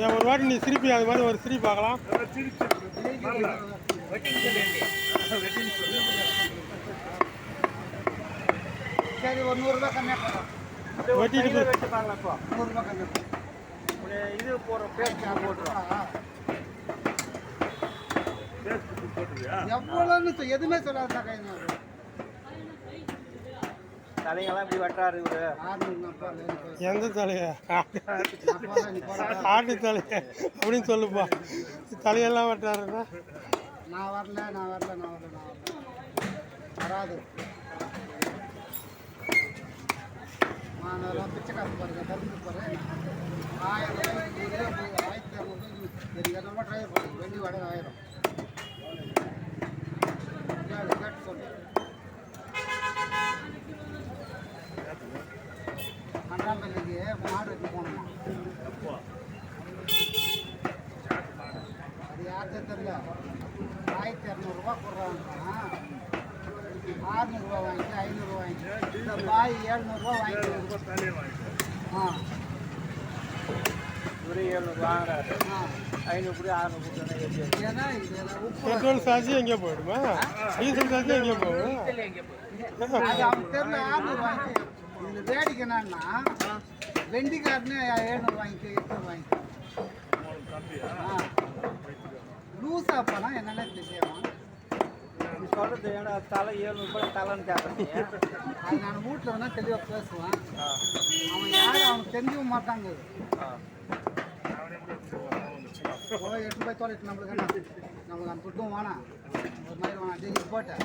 ஏன் ஒரு வாட்டி நீ சிரிப்பி அது மாதிரி ஒரு சிரிப்பு பார்க்கலாம். சரி ஒரு நூறுரூவா கம்மியாக போடும் வெட்டிட்டு வச்சு பார்க்கலாம் இப்போ நூறுரூவா கம்மியாக இது போடுறோம் பேஸ்ட் போட்டுருவோம் எவ்வளோன்னு எதுவுமே சொல்லாத கை தலைங்கெல்லாம் இப்படி வெட்டுறாரு இவரு. எந்த தலைய. ஆட்டு தலைய? அப்படின்னு சொல்லுப்பா. தலையெல்லாம் வெட்டாருன்னா நான் வரல நான் வரல நான் வரல நான் வரல. வராது. நான் பிச்சைக்காசு பாருங்க தருந்து போகிறேன் ஆயிரம் ஆயிரத்தி இரநூறு இரநூறுவா டிரைவர் பண்ணுங்க வெண்டி வாடகை ஆயிரம். அண்ணாமலைக்கு மாடு போகணுமா அது யார்கிட்ட தெரியல ஆயிரத்தி இரநூறுபா கொடுறாங்கன்னா ஆறுநூறுவா வாங்கிட்டு ஐநூறுரூவா வாங்கிட்டு இந்த பாய் ஏழ்நூறுபா வாங்கிட்டு ஆ பெட்ரோல் சார்ஜ் எங்கே போயிடுமா? டீசல் சார்ஜ் எங்கே போகும்? அது அவனுக்கு தெரியல ஆறுநூறு வாங்கிட்டு இந்த வேடிக்கை என்னன்னா வெண்டிக்காரனே ஏழ்நூறு வாங்கிட்டு எட்நூறு வாங்கிட்டு ஆ. லூஸாக போனால் என்னென்ன தெரியும்? ஏன்னா தலை ஏழ்நூறு ரூபாய் தலைன்னு கேட்குறீங்க அது நான் வீட்டில் வேணால் தெளிவாக பேசுவேன். அவன் யாரும் அவனுக்கு தெரிஞ்சுக்க மாட்டாங்க. எட்டு போய் தொலைட்டு நம்மளுக்கு என்ன? நம்மளுக்கு அந்த துட்டும் வேணாம். ஒரு மாதிரி வேணாம். டிகிரி போட்டேன்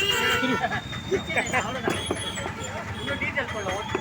டீட்டெயில் சொல்ல ஓட்டு